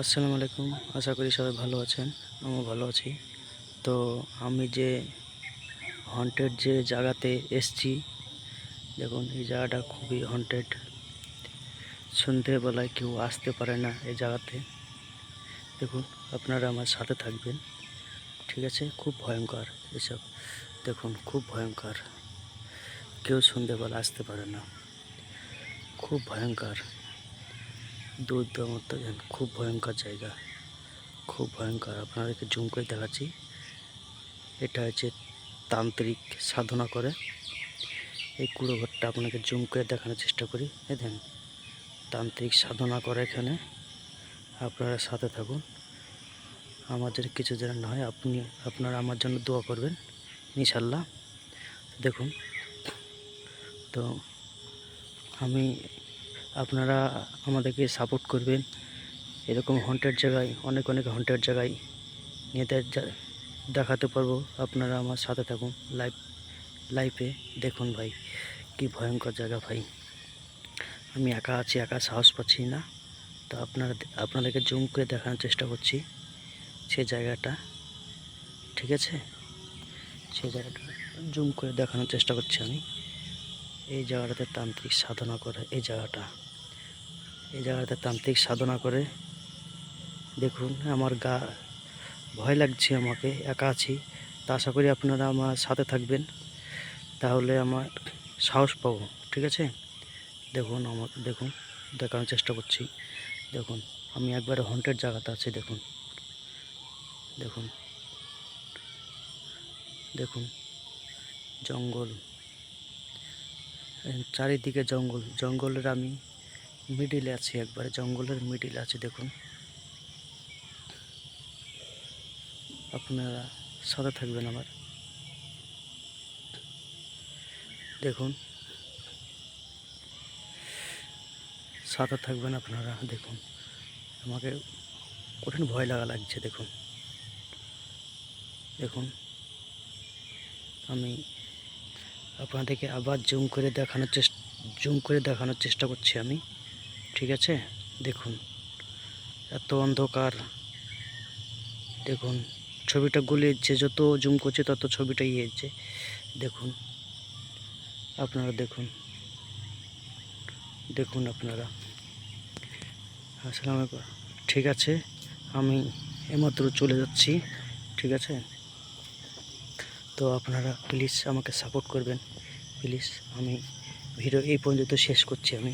আসসালামু আলাইকুম। আশা করি সবাই ভালো আছেন, আমিও ভালো আছি। তো আমি যে হন্টেড যে জায়গাতে এসছি, দেখুন, এই জায়গাটা খুবই হন্টেড সন্ধেবেলায় কেউ আসতে পারে না এই জায়গাতে। দেখুন, আপনারা আমার সাথে থাকবেন, ঠিক আছে? খুব ভয়ঙ্কর এসব। দেখুন, খুব ভয়ঙ্কর। কেউ সন্ধেবেলা আসতে পারে না। খুব ভয়ঙ্কর। দূর দূরান্ত যান খুব ভয়ঙ্কর জায়গা, খুব ভয়ঙ্কর। আপনাদেরকে জুম করে দেখাচ্ছি। এটা হচ্ছে তান্ত্রিক সাধনা করে। এই কুড়ো ঘরটা আপনাকে জুম করে দেখানোর চেষ্টা করি। এই দেখেন, তান্ত্রিক সাধনা করে এখানে। আপনারা সাথে থাকুন। আমাদের কিছু যেন না হয়, আপনি, আপনারা আমার জন্য দোয়া করবেন ইনশাল্লাহ দেখুন, তো আমি আপনারা আমাদেরকে সাপোর্ট করবেন। এরকম হন্টেড জায়গায়, অনেক অনেক হন্টেড জায়গায় নিয়ে দেখাতে পারব। আপনারা আমার সাথে থাকুন লাইভ লাইভে দেখুন ভাই, কি ভয়ঙ্কর জায়গা ভাই। আমি একা আছি, একা সাহস পাচ্ছি না। তো আপনারা আপনাদেরকে জুম করে দেখানোর চেষ্টা করছি সে জায়গাটা। ঠিক আছে? সেই জায়গাটা জুম করে দেখানোর চেষ্টা করছি আমি। এই জায়গাটাতে তান্ত্রিক সাধনা করে, এই জায়গাটা। এই জায়গাতে তান্ত্রিক সাধনা করে। দেখুন, আমার গা ভয় লাগছে, আমাকে একা আছি। তা আশা করি আপনারা আমার সাথে থাকবেন। তাহলে আমার সাহস পাবো, ঠিক আছে? দেখুন, আমার, দেখুন, দেখানোর চেষ্টা করছি। দেখুন, আমি একবারে হন্টেড জায়গাতে আছি, দেখুন। দেখুন দেখুন, জঙ্গল। চারিদিকে জঙ্গল, জঙ্গলের আমি মিডিলে আছি একবারে, জঙ্গলের মিডিলে আছে, দেখুন। আপনারা সাথে থাকবেন আমার। দেখুন। সাথে থাকবেন আপনারা, দেখুন। আমাকে কঠিন ভয় লাগা লাগছে, দেখুন। দেখুন। আমি আপনাদেরকে আবার জুম করে দেখানোর চেষ্টা, জুম করে দেখানোর চেষ্টা করছি আমি। ঠিক আছে? দেখুন। এত অন্ধকার। দেখুন, ছবিটা গলিয়েছে যত জুম করছে তত ছবিটা ইয়েছে দেখুন, আপনারা দেখুন। দেখুন আপনারা। আসসালামু ঠিক আছে, আমি এইমাত্র চলে যাচ্ছি। ঠিক আছে? তো আপনারা প্লিজ আমাকে সাপোর্ট করবেন। প্লিজ আমি ভিডিও এই পর্যন্ত শেষ করছি আমি।